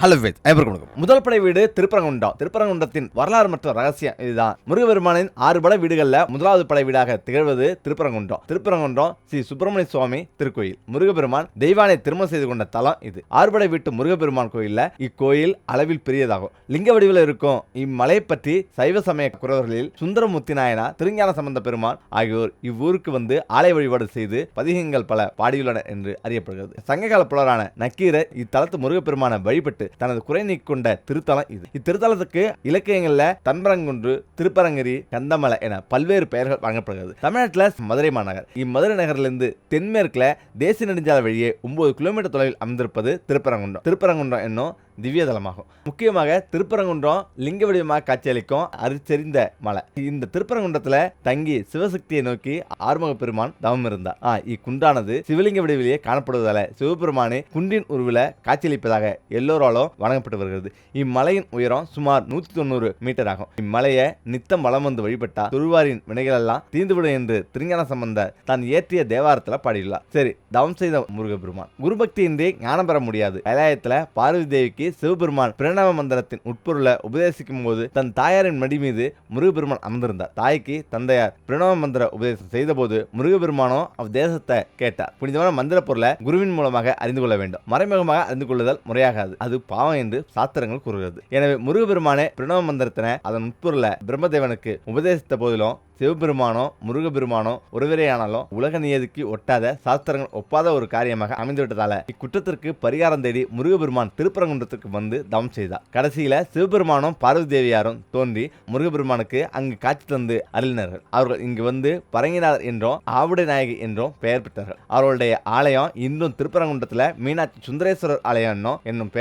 Hello with ஐவருக்கு வணக்கம். முதல் படை வீடு திருப்பரங்குன்றம் திருப்பரங்குன்றத்தின் வரலாறு மற்றும் ரகசியம் இதுதான். முருகபெருமானின் ஆறு படை வீடுகளில் முதலாவது படை வீடாக திகழ்வது திருப்பரங்குன்றம் திருப்பரங்குன்றம் ஸ்ரீ சுப்பிரமணிய சுவாமி திருக்கோயில். முருகபெருமான் தெய்வானை திருமணம் செய்து கொண்ட தலம் இது. ஆறுபடை வீட்டு முருகபெருமான் கோயிலில் இக்கோயில் அளவில் பெரியதாகும். லிங்க வடிவில் இருக்கும் இம்மலை பற்றி சைவ சமய குறவர்களில் சுந்தரமுத்தி நாயனா திருஞான சம்பந்த பெருமான் ஆகியோர் இவ்வூருக்கு வந்து ஆலய வழிபாடு செய்து பதிகங்கள் பல பாடியுள்ளன என்று அறியப்படுகிறது. சங்ககால புலரான நக்கீரர் இத்தலத்து முருகப்பெருமான வழிபட்டு தனது குறை நீக்கொண்ட கொண்ட திருத்தலம் இது. இத்திருத்தலத்துக்கு இலக்கியங்கள்ல தன்பரங்குன்று திருப்பரங்கிரி கந்தமலை என பல்வேறு பெயர்கள் வழங்கப்படுகிறது தமிழ்நாட்டில் மதுரை மாநகர். இம்மதுரை நகரிலிருந்து தென்மேற்குல தேசிய நெடுஞ்சாலை வழியே ஒன்பது கிலோமீட்டர் தொலைவில் அமைந்திருப்பது திருப்பரங்குன்றம். திருப்பரங்குன்றம் என்னும் திவ்யதலமாகும். முக்கியமாக திருப்பரங்குன்றம் லிங்க வடிவமாக காட்சியளிக்கும் அரிச்செறிந்த மலை. இந்த திருப்பரங்குன்றத்தில் தங்கி சிவசக்தியை நோக்கி ஆறுமுக பெருமான் தவம் இருந்தார். ஆ இக்குன்றானது சிவலிங்க வடிவிலேயே காணப்படுவதால சிவபெருமானே குன்றின் உருவில காட்சியளிப்பதாக எல்லோராலும் வழங்கப்பட்டு வருகிறது. இம்மலையின் உயரம் சுமார் நூத்தி தொண்ணூறு மீட்டர் ஆகும். இம்மலையை நித்தம் வளம் வந்து வழிபட்டா துருவாரின் வினைகள் எல்லாம் தீர்ந்துவிடும் என்று திருஞான சம்பந்த தான் இயற்றிய தேவாரத்தில் பாடியுள்ளார். சரி தவம் செய்த முருகபெருமான் குருபக்தியின்றி ஞானம் பெற முடியாது. கலாயத்தில் பார்வதி தேவிக்கு சிவபெருமான் பிரணவ மந்திரத்தின் உட்பொருளை உபதேசிக்கும் போது தன் தாயாரின் மடி மீது முருகபெருமான் அமர்ந்திருந்தார். தாய்க்கு தந்தையார் பிரணவ மந்திர உபதேசம் செய்தபோது முருகப்பெருமானோ அவ்தேசத்தை கேட்டார். புனிதமான மந்திர பொருளை குருவின் மூலமாக அறிந்து கொள்ள வேண்டும். மறைமுகமாக அறிந்து கொள்ளுதல் முறையாகாது. அது பாவம் என்று சாஸ்திரங்கள் கூறுகிறது. எனவே முருகபெருமானே பிரணவ மந்திரத்தினை அதன் உட்பொருளை பிரம்மதேவனுக்கு உபதேசித்த போதிலும் சிவபெருமானோ முருகபெருமானோ ஒருவரையானாலும் உலக நியதிக்கு ஒட்டாத சாஸ்திரங்கள் ஒப்பாத ஒரு காரியமாக அமைந்துவிட்டதால இக்குற்றத்திற்கு பரிகாரம் தேடி முருகபெருமான் திருப்பரங்குன்றத்துக்கு வந்து தவம் செய்தார் கடைசியில் சிவபெருமானும் பார்வதி தேவியாரும் தோன்றி முருகபெருமானுக்கு அங்கு காட்சி தந்து அருளினார்கள். அவர்கள் இங்கு வந்து பரங்கினார் என்றும் ஆவுடை நாயகி என்றும் பெயர் பெற்றார்கள். அவர்களுடைய ஆலயம் இன்றும் திருப்பரங்குன்றத்தில் மீனாட்சி சுந்தரேஸ்வரர் ஆலயம் என்னும் என்னும்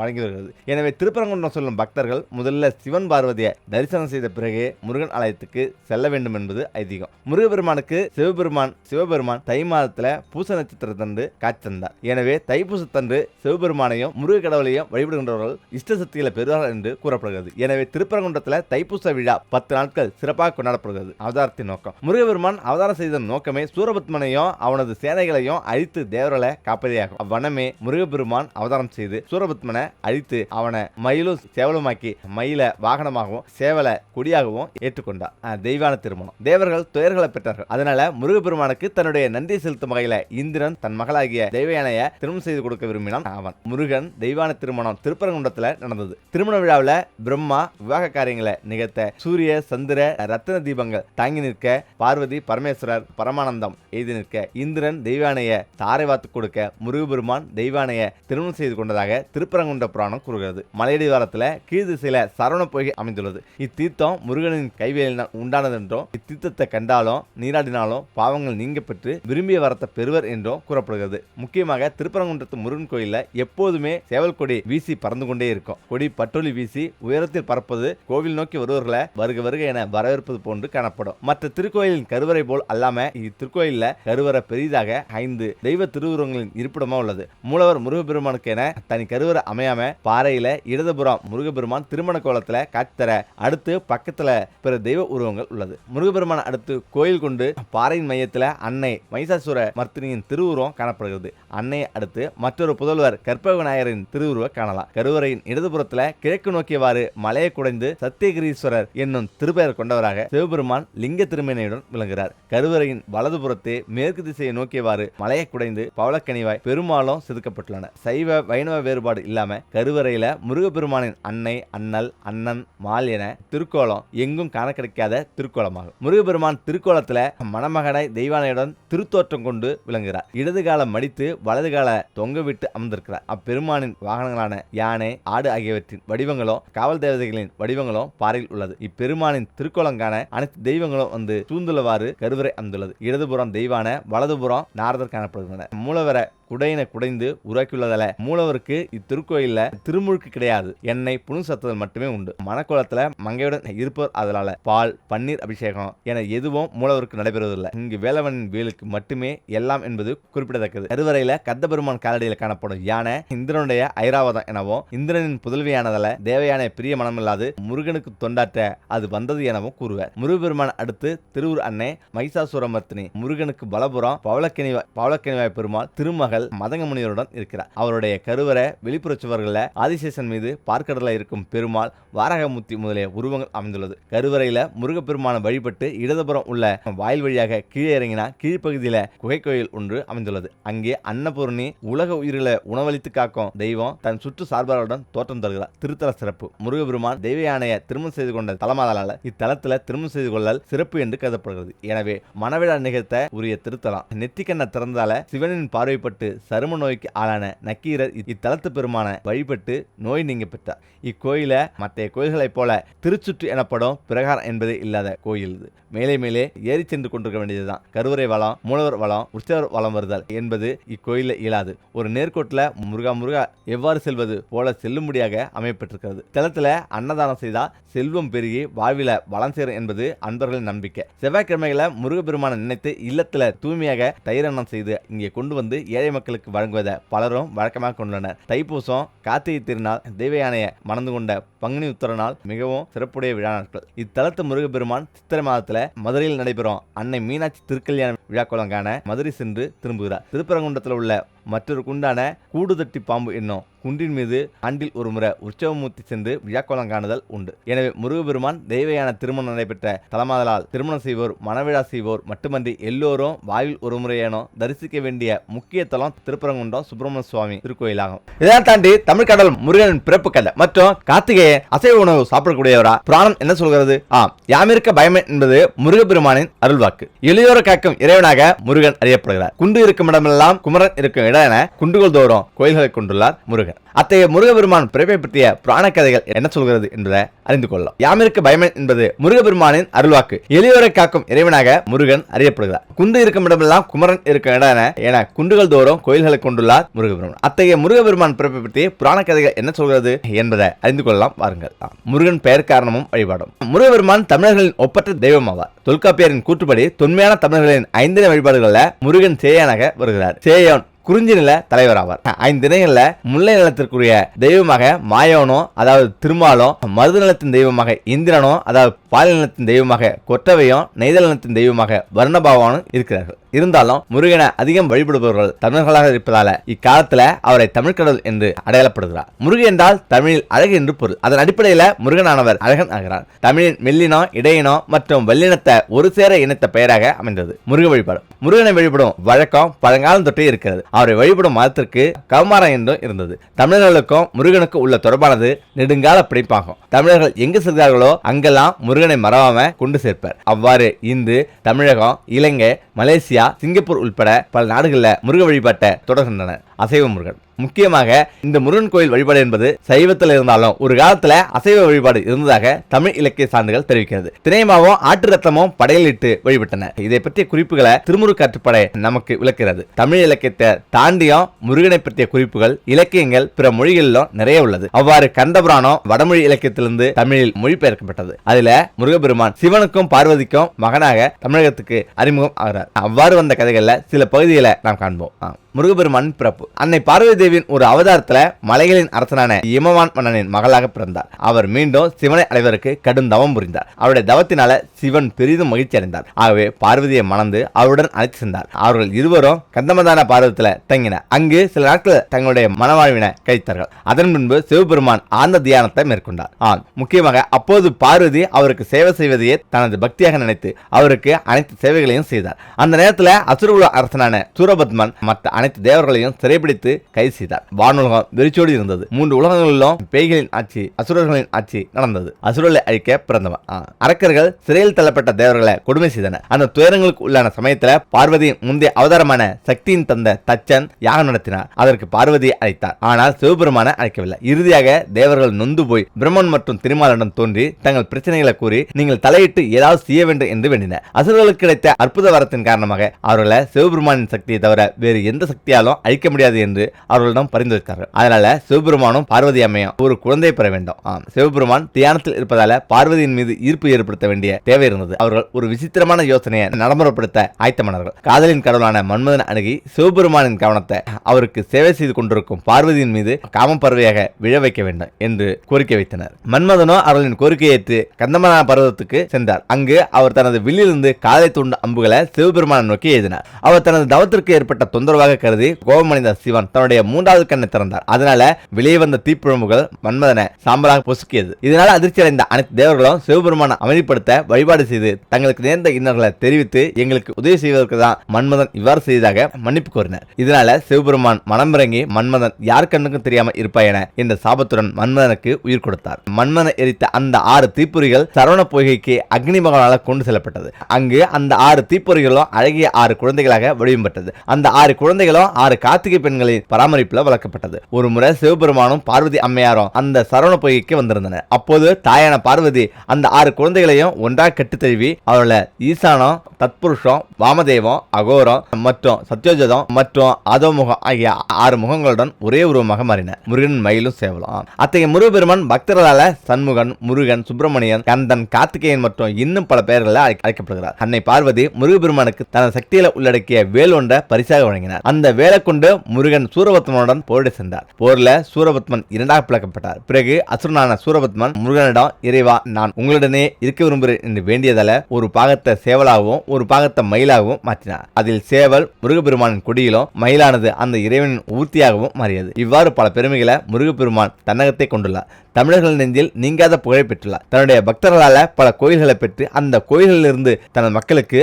வழங்கி வருகிறது. எனவே திருப்பரங்குன்றம் சொல்லும் பக்தர்கள் முதல்ல சிவன் பார்வதியை தரிசனம் செய்த பிறகு முருகன் ஆலயத்துக்கு செல்ல வேண்டும் என்பது ஐதீகம். முருகபெருமானுக்கு சிவபெருமான் சிவபெருமான் தை மாதத்தில் பூச நட்சத்திரத்தன்று காட்சி தந்தார். எனவே தைப்பூசத்தன்று சிவபெருமானையும் முருக கடவுளையும் வழிபடுகின்றவர்கள் இஷ்ட சக்திகளை பெறுவார்கள் என்று கூறப்படுகிறது. எனவே திருப்பரங்குன்றத்தில் தைப்பூச விழா பத்து நாட்கள் சிறப்பாக கொண்டாடப்படுகிறது. அவதாரத்தின் நோக்கம். முருகபெருமான் அவதாரம் செய்த நோக்கமே சூரபத்மனையும் அவனது சேனைகளையும் அழித்து தேவர்களை காப்பதேயாகும். அவ்வனமே முருகபெருமான் அவதாரம் செய்து சூரபத்மனை அழித்து அவனை மயிலும் சேவலுமாக்கி மயில வாகனமாகவும் சேவலை கொடியாகவும் ஏற்றுக்கொண்டார். தெய்வான திருமணம். தேவர்கள் துயர்களை பெற்றார்கள் அதனால முருகப்பெருமானுக்கு தன்னுடைய நன்றி செலுத்தும் வகையில இந்திரன் தன் மகளாகிய தெய்வயானைய திருமணம் செய்து கொடுக்க விரும்பினான் அவன். முருகன் தெய்வான திருமணம் திருப்பரங்குன்றத்துல நடந்தது. திருமண விழாவில் பிரம்மா விவாக காரியங்களை நிகழ்த்த சூரிய சந்திர ரத்தன தீபங்கள் தாங்கி நிற்க பார்வதி பரமேஸ்வரர் பரமானந்தம் எழுதி நிற்க இந்திரன் தெய்வானைய தாரை வாத்து கொடுக்க முருகபெருமான் தெய்வானைய திருமணம் செய்து கொண்டதாக திருப்பரங்குன்ற புராணம் கூறுகிறது. மலையடிவாரத்தில் கீழ் திசையில சரவண பொய்கை அமைந்துள்ளது. இத்தீர்த்தம் முருகனின் கைவேலினால் உண்டானது என்றும் இத்தீர்த்தத்தை கண்டாலும் நீராடினாலும் பாவங்கள் நீங்க பெற்று விரும்பிய வரத்தை பெறுவர் என்றும் கூறப்படுகிறது. முக்கியமாக திருப்பரங்குன்றத்து முருகன் கோயில்ல எப்போதுமே சேவல் கொடி வீசி பறந்து கொண்டே இருக்கும். கொடி பட்டொலி வீசி உயரத்தில் பறப்பது கோவில் நோக்கி வருவர்களை வருக வருக என வரவேற்பது போன்று காணப்படும். மற்ற திருக்கோயிலின் கருவறை போல் அல்லாம இத்திருக்கோயில கருவறை பெரிதாக ஐந்து தெய்வ திருவுருவங்களின் இருப்பிடமா உள்ளது. மூலவர் முருகப்பெருமானுக்கு என தனி கருவறை அமையாம பாறையில இடதுபுறம் முருகப்பெருமான் திருமண கோலத்துல காட்சி தர அடுத்து பக்கத்துல பிற தெய்வ உருவங்கள் உள்ளது. முருகப்பெருமான் அடுத்து கோயில் கொண்டு பாறையின் மையத்துல அன்னை மைசாசுர மர்த்தினியின் திருவுருவம் காணப்படுகிறது. அன்னை அடுத்து மற்றொரு புதல்வர் கற்பக விநாயகரின் திருவுருவ காணலாம். கருவறையின் இடதுபுறத்துல கிழக்கு நோக்கியவாறு மலையை குடைந்து சத்தியகிரீஸ்வரர் என்னும் திருப்பெயர் கொண்டவராக சிவபெருமான் லிங்க திருமேனையுடன் விளங்குகிறார். கருவறையின் வலதுபுறத்தே மேற்கு திசையை நோக்கியவாறு மலையை குடைந்து பவளக்கனிவாய் பெருமாளும் செதுக்கப்பட்டுள்ளன சைவ வைணவ வேறுபாடு இல்லாம கருவறையில முருகப்பெருமானின் அன்னை அண்ணல் அண்ணன் மால் என திருக்கோலம் எங்கும் காண கிடைக்காத திருக்கோலமாகும். முருகப்பெருமான் திருக்கோலத்துல மணமகனை தெய்வானையுடன் திருத்தோற்றம் கொண்டு விளங்குகிறார். இடது காலம் மடித்து வலது கால தொங்க விட்டு அமர்ந்திருக்கிறார். அப்பெருமானின் வாகனங்களான யானை ஆடு ஆகியவற்றின் வடிவங்களும் காவல் தேவதைகளின் வடிவங்களும் பாறையில் உள்ளது. இப்பெருமானின் திருக்கோலங்கான அனைத்து தெய்வங்களும் வந்து சூழ்ந்துள்ளவாறு கருவறை அமைந்துள்ளது. இடதுபுறம் தெய்வான வலதுபுறம் நாரதர் காணப்படுகின்றன. மூலவர குடையின குடைந்து உருவாக்கியுள்ளதால மூலவருக்கு இத்திருக்கோயில்ல திருமுழுக்கு கிடையாது. எண்ணெய் புனு சத்துதல் மட்டுமே உண்டு. மணக்கோலத்துல மங்கையுடன் இருப்பவர் அதனால பால் பன்னீர் அபிஷேகம் என எதுவும் மூலவருக்கு நடைபெறுவதில்லை. இங்கு வேலவனின் வேலுக்கு மட்டுமே எல்லாம் என்பது குறிப்பிடத்தக்கது. கருவறையில கத்தபெருமான் காலடியில் காணப்படும் யானை இந்திரனுடைய ஐராவ சூறாவதம் எனவும் இந்திரனின் புதல்வியானதால தேவயானை பிரிய மனமில்லாது முருகனுக்கு தொண்டாற்ற அது வந்தது எனவும் கூறுவர். முருகபெருமான் அடுத்து திருவுர் அன்னை மைசாசுரமர்த்தினி முருகனுக்கு பலபுரம் பவளக்கனிவாய் பவளக்கனிவாய் பெருமாள் திருமகள் மதங்கமுனிவருடன் இருக்கிறார். அவருடைய கருவறை வெளிப்புற சுவர்களில் ஆதிசேஷன் மீது பார்க்கடல இருக்கும் பெருமாள் வாரகமூர்த்தி முதலிய உருவங்கள் அமைந்துள்ளது. கருவறையில முருகப்பெருமானை வழிபட்டு இடதுபுறம் உள்ள வாயில் வழியாக கீழே இறங்கினா கீழ்ப்பகுதியில குகை கோயில் ஒன்று அமைந்துள்ளது. அங்கே அன்னபூர்ணி உலக உயிர்களை உணவளித்து காக்கும் தெய்வம் தன் சுற்று சார்பாளருடன் தோற்றம் தருகிறார் திருத்தல சிறப்பு. முருகபெருமான் தெய்வ திருமணம் செய்து கொண்ட தலமாதலால இத்தலத்தில் திருமணம் செய்து கொள்ளல் சிறப்பு என்று கருதப்படுகிறது. எனவே மனவிழா நிகழ்த்த உரிய திருத்தலம். நெத்திக்கண்ண திறந்தால சிவனின் பார்வைப்பட்டு சரும நோய்க்கு ஆளான நக்கீரர் இத்தலத்து பெருமான வழிபட்டு நோய் நீங்க பெற்றார். இக்கோயில மற்ற கோயில்களைப் போல திருச்சுற்று எனப்படும் பிரகாரம் என்பதே இல்லாத கோயில் இது. மேலே மேலே ஏறி சென்று கொண்டிருக்க வேண்டியதுதான். கருவறை வளம் மூலவர் வளம் உற்சவர் வளம் வருதல் என்பது இக்கோயில இயலாது. ஒரு நேர்கோட்டில் முருகா முருகா எவ்வாறு செல்வது போல செல்லும்படியாக அமையப்பட்டிருக்கிறது. தலத்துல அன்னதானம் செய்தா செல்வம் பெருகி வாழ்வில வளம் சேரும் என்பது அன்பர்களின் நம்பிக்கை. செவ்வாய்க்கிழமைகளை முருகப்பெருமான நினைத்து இல்லத்துல தூய்மையாக தயிரன்னம் செய்து இங்கே கொண்டு வந்து ஏழை மக்களுக்கு வழங்குவதை பலரும் வழக்கமாக கொண்டுள்ளனர். தைப்பூசம் கார்த்திகை திருநாள் தேவயானைய யானையை மணந்து கொண்ட பங்குனி உத்தர நாள் மிகவும் சிறப்புடைய விழா நாட்கள். இத்தலத்து முருகப்பெருமான் சித்திரை மாதத்துல மதுரையில் நடைபெறும் அன்னை மீனாட்சி திருக்கல்யாண விழாக்கோலம் காண மதுரை சென்று திரும்புகிறார். திருப்பரங்குன்றத்தில் உள்ள மற்றொரு குண்டான கூடுதட்டி பாம்பு என்னும் குன்றின் மீது ஆண்டில் ஒரு முறை உற்சவமூர்த்தி சென்று விழாக்கோலம் காணுதல் உண்டு. எனவே முருகபெருமான் தெய்வயான திருமணம் நடைபெற்ற தலமாதலால் திருமணம் செய்வோர் மனவிழா செய்வோர் மட்டுமன்றி எல்லோரும் வாயில் ஒரு முறையேனும் தரிசிக்க வேண்டிய முக்கிய தலம் திருப்பரங்குன்றம் சுப்பிரமணிய சுவாமி திருக்கோயிலாகும். இதெல்லாம் தாண்டி தமிழ்கடல் முருகனின் பிறப்பு கதை மற்றும் கார்த்திகேய அசைவ உணவு சாப்பிடக்கூடியவரா புராணம் என்ன சொல்கிறது? ஆம் யாமிருக்க பயம் என்பது முருகபெருமானின் அருள்வாக்கு. எளியோர காக்கும் இறைவனாக முருகன் அறியப்படுகிறார். குண்டு இருக்கும் இடமெல்லாம் குமரன் இருக்கும் இடம் என குண்டுகள் தோறும் கோயில்களை கொண்டுள்ளார் முருகன். அத்தகைய முருகபெருமான் பிறப்பை பற்றிய புராண கதைகள் என்ன சொல்கிறது என்பதை அறிந்து கொள்ளலாம். யாமிருக்கு பயமன் என்பது முருகபெருமானின் அருள்வாக்கு. எளியோரை காக்கும் இறைவனாக முருகன் அறியப்படுகிறார். குண்டு இருக்கும் இடமெல்லாம் குமரன் இருக்கும் இடம் என என குண்டுகள் தோறும் கோயில்களை கொண்டுள்ளார் முருகபெருமான். அத்தகைய முருகபெருமான் பிறப்பை பற்றி புராண கதைகள் என்ன சொல்கிறது என்பதை அறிந்து கொள்ளலாம் வாருங்கள். முருகன் பெயர் காரணமும் வழிபாடும். முருகபெருமான் தமிழர்களின் ஒப்பற்ற தெய்வம் ஆவார் தொல்காப்பியரின் கூற்றுப்படி தொன்மையான தமிழர்களின் ஐந்தின வழிபாடுகளில் முருகன் சேயனாக வருகிறார். சேயன் குறிஞ்சி நில தலைவர் ஆவார் ஐந்து தினங்களில் முல்லை நிலத்திற்குரிய தெய்வமாக மாயோனோ அதாவது திருமாலும் மருது நிலத்தின் தெய்வமாக இந்திரனோ அதாவது பாலினத்தின் தெய்வமாக கொற்றவையும் நெய்தல் தெய்வமாக வர்ணபாவானும் இருக்கிறார்கள். இருந்தாலும் முருகனை அதிகம் வழிபடுபவர்கள் தமிழர்களாக இருப்பதால இக்காலத்துல அவரை தமிழ்கடல் என்று அடையாளப்படுகிறார் முருகன் என்றால் தமிழில் அழகு என்று பொருள். அதன் அடிப்படையில முருகனானவர் அழகன் ஆகிறார். தமிழின் மெல்லினம் இடையினம் மற்றும் வல்லினத்தை ஒரு சேர இணைத்த பெயராக அமைந்தது முருக வழிபாடு. முருகனை வழிபடும் வழக்கம் பழங்காலம் தொட்டே இருக்கிறது. அவரை வழிபடும் மதத்திற்கு கௌமாரம் என்றும் இருந்தது. தமிழர்களுக்கும் முருகனுக்கும் உள்ள தொடர்பானது நெடுங்கால பிடிப்பாகும் தமிழர்கள் எங்கு செல்கிறார்களோ அங்கெல்லாம் முருகன் மறவாம கொண்டு சேர்ப்பார். அவ்வாறு இந்து தமிழகம் இலங்கை மலேசியா சிங்கப்பூர் உட்பட பல நாடுகளில் முருக வழிபாட்டை தொடர்கின்றனர். அசைவ முருகன். முக்கியமாக இந்த முருகன் கோயில் வழிபாடு என்பது சைவத்தில் இருந்தாலும் ஒரு காலத்துல அசைவ வழிபாடு இருந்ததாக தமிழ் இலக்கிய சான்றுகள் தெரிவிக்கிறது. திணையமாவும் ஆட்டு ரத்தமும் படையலிட்டு வழிபட்டன. இதை பற்றிய குறிப்புகளை திருமுருகாற்றுப்படை நமக்கு விளக்கிறது. தமிழ் இலக்கியத்தை தாண்டியும் முருகனை பற்றிய குறிப்புகள் இலக்கியங்கள் பிற மொழிகளிலும் நிறைய உள்ளது. அவ்வாறு கந்தபுராணம் வடமொழி இலக்கியத்திலிருந்து தமிழில் மொழிபெயர்க்கப்பட்டது. அதுல முருகபெருமான் சிவனுக்கும் பார்வதிக்கும் மகனாக தமிழகத்துக்கு அறிமுகம் ஆகிறார். அவ்வாறு வந்த கதைகள்ல சில பகுதிகளை நாம் காண்போம். ஆ. முருகப்பெருமான் பிறப்பு. அன்னை பார்வதி தேவியின் ஒரு அவதாரத்துல மலைகளின் அரசனான இமவான் மன்னனின் மகளாக பிறந்தார். அவர் மீண்டும் சிவனை அடைவதற்கு கடும் தவம் புரிந்தார். அவருடைய தவத்தினால சிவன் பெரிதும் மகிழ்ச்சி அடைந்தார். ஆகவே பார்வதியை மணந்து அவருடன் அழைத்து சென்றார். அவர்கள் இருவரும் கந்தமதான பார்வத்தில் தங்கினர். அங்கு சில நாட்கள் தங்களுடைய மனவாழ்வினை கழித்தார்கள். அதன் பின்பு சிவபெருமான் ஆழ்ந்த தியானத்தை மேற்கொண்டார். ஆம் முக்கியமாக அப்போது பார்வதி அவருக்கு சேவை செய்வதையே தனது பக்தியாக நினைத்து அவருக்கு அனைத்து சேவைகளையும் செய்தார். அந்த நேரத்தில் அசுரகுல அரசனான சூரபத்மன் மற்ற அனைத்து தேவர்களையும் சிறைபிடித்து கைது செய்தார். வானுலகம் வெறிச்சோடி இருந்தது. மூன்று உலகங்களிலும் பேய்களின் ஆட்சி அசுரர்களின் ஆட்சி நடந்தது. அசுரர்களை அழிக்க பிறந்தவன் அரக்கர்கள் சிறையில் தள்ளப்பட்ட தேவர்களை கொடுமை செய்தனர். அந்த துயரங்களுக்கு உள்ளான சமயத்துல பார்வதியின் முந்தைய அவதாரமான சக்தியின் தந்த தச்சன் யாகம் நடத்தினார். அதற்கு பார்வதியை அழைத்தார். ஆனால் சிவபெருமான அழைக்கவில்லை. இறுதியாக தேவர்கள் நொந்து போய் பிரம்மன் மற்றும் திருமாலிடம் தோன்றி தங்கள் பிரச்சனைகளை கூறி நீங்கள் தலையிட்டு ஏதாவது செய்ய வேண்டும் என்று வேண்டினர். அசுரர்களுக்கு கிடைத்த அற்புத வரத்தின் காரணமாக அவர்களை சிவபெருமானின் சக்தியை தவிர வேறு எந்த சக்தியாலும் அழிக்க முடியாது என்று அவர்களிடம் பரிந்துரைத்தார்கள். அதனால சிவபெருமானும் பார்வதி அம்மையும் ஒரு குழந்தை பெற வேண்டும். ஆம். சிவபெருமான் தியானத்தில் இருப்பதால பார்வதியின் மீது ஈர்ப்பு ஏற்படுத்த வேண்டிய தேவை இருந்தது. அவர்கள் ஒரு விசித்திரமான யோசனையை நடைமுறைப்படுத்த ஆயத்தமானார்கள். காதலின் கடவுளான மன்மதன் அணுகி சிவபெருமானின் கவனத்தை அவருக்கு சேவை செய்து கொண்டிருக்கும் பார்வதியின் மீது காம பறவையாக விழ வைக்க வேண்டும் என்று கோரிக்கை வைத்தனர். மன்மதனோ அவர்களின் கோரிக்கையை ஏற்று கந்தமனா பர்வதத்துக்கு சென்றார். அங்கு அவர் தனது வில்லிலிருந்து காலை தூண்டு அம்புகளை சிவபெருமானை நோக்கி எழுதினார். அவர் தனது தவத்திற்கு ஏற்பட்ட தொந்தரவாக கருதி கோபமடைந்த சிவன் தன்னுடைய மூன்றாவது கண்ணை திறந்தார். அதனால வெளியே வந்த தீப்பிழம்புகள் மன்மதனை சாம்பலாக பொசுக்கியது. இதனால அதிர்ச்சி அடைந்த அனைத்து தேவர்களும் சிவபெருமானை அமைதிப்படுத்த வழிபாடு செய்து தங்களுக்கு நேர்ந்த இன்னர்களை தெரிவித்து எங்களுக்கு உதவி செய்வதற்கு தான் மன்மதன் இவ்வாறு செய்ததாக மன்னிப்பு கோரினர். இதனால சிவபெருமான் மனமிறங்கி மன்மதன் யார் கண்ணுக்கும் தெரியாமல் இருப்பாய் என இந்த சாபத்துடன் மன்மதனுக்கு உயிர் கொடுத்தார். மன்மதன் எரித்த அந்த ஆறு தீப்பொறிகள் சரவண பொய்கைக்கு அக்னி மகனால கொண்டு செல்லப்பட்டது. அங்கு அந்த ஆறு தீப்பொறிகளும் அழகிய ஆறு குழந்தைகளாக வடிவம் பெற்றது. அந்த ஆறு குழந்தைகள் குழந்தைகளும் ஆறு கார்த்திகை பெண்களின் பராமரிப்புல வளர்க்கப்பட்டது. ஒரு முறை சிவபெருமானும் பார்வதி அம்மையாரும் அந்த சரவண பொய்கைக்கு வந்திருந்தனர். அப்போது தாயான பார்வதி அந்த ஆறு குழந்தைகளையும் ஒன்றாக கட்டுத் தழுவி அவளை ஈசானம் தத்புருஷம் வாமதேவம் அகோரம் மற்றும் சத்யோஜதம் மற்றும் அதோமுகம் ஆகிய ஆறு முகங்களுடன் ஒரே உருவமாக மாறின. முருகன் மயிலும் சேவலும். அத்தகைய முருகபெருமான் பக்தர்களால சண்முகன் முருகன் சுப்பிரமணியன் கந்தன் கார்த்திகேயன் மற்றும் இன்னும் பல பெயர்களில் அழைக்கப்படுகிறார். அன்னை பார்வதி முருகபெருமானுக்கு தனது சக்தியில உள்ளடக்கிய வேல் ஒன்றை பரிசாக வழங்கினார். அந்த அந்த வேலை கொண்டு முருகன் சூரபத்மனுடன் போரிட சென்றார். போர்ல சூரபத்மன் இரண்டாக பிளக்கப்பட்டார். பிறகு அசுரனான சூரபத்மன் முருகனிடம் இறைவா நான் உங்களுடனே இருக்க விரும்புகிறேன் என்று வேண்டியதால ஒரு பாகத்தை சேவலாகவும் ஒரு பாகத்தை மயிலாகவும் மாற்றினார். அதில் சேவல் முருகப்பெருமானின் கொடியிலும் மயிலானது அந்த இறைவனின் ஊர்த்தியாகவும் மாறியது. இவ்வாறு பல பெருமைகளை முருகப்பெருமான் தன்னகத்தை கொண்டுள்ளார். தமிழர்கள் நெஞ்சில் நீங்காத புகழை பெற்றுள்ளார். தன்னுடைய பக்தர்களால பல கோயில்களை பெற்று அந்த கோயில்களிலிருந்து தனது மக்களுக்கு